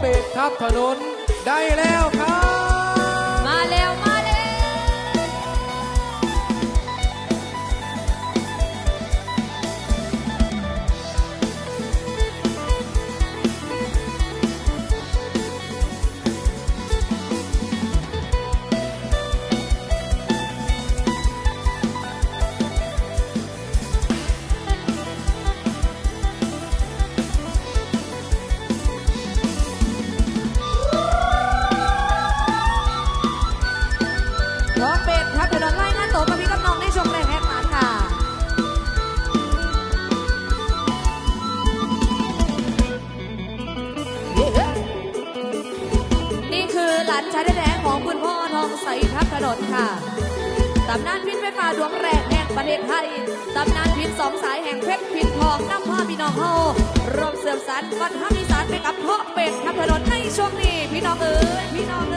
เปิดครับถนนได้แล้วครับานชายแท้ของคุณพ่อทองใสทับถนนค่ะตำนานพินไฟฟ้าดวงแรกแห่งประเทศไทยตำนานพินสองสายแห่งเพชรพินทองนำพาพี่น้องเฮารวมเสริมสรรวัฒนธรรมอีสานไปกับพ่อเป็ดทับถนนในช่วงนี้พี่น้องเอ๋ยพี่น้อง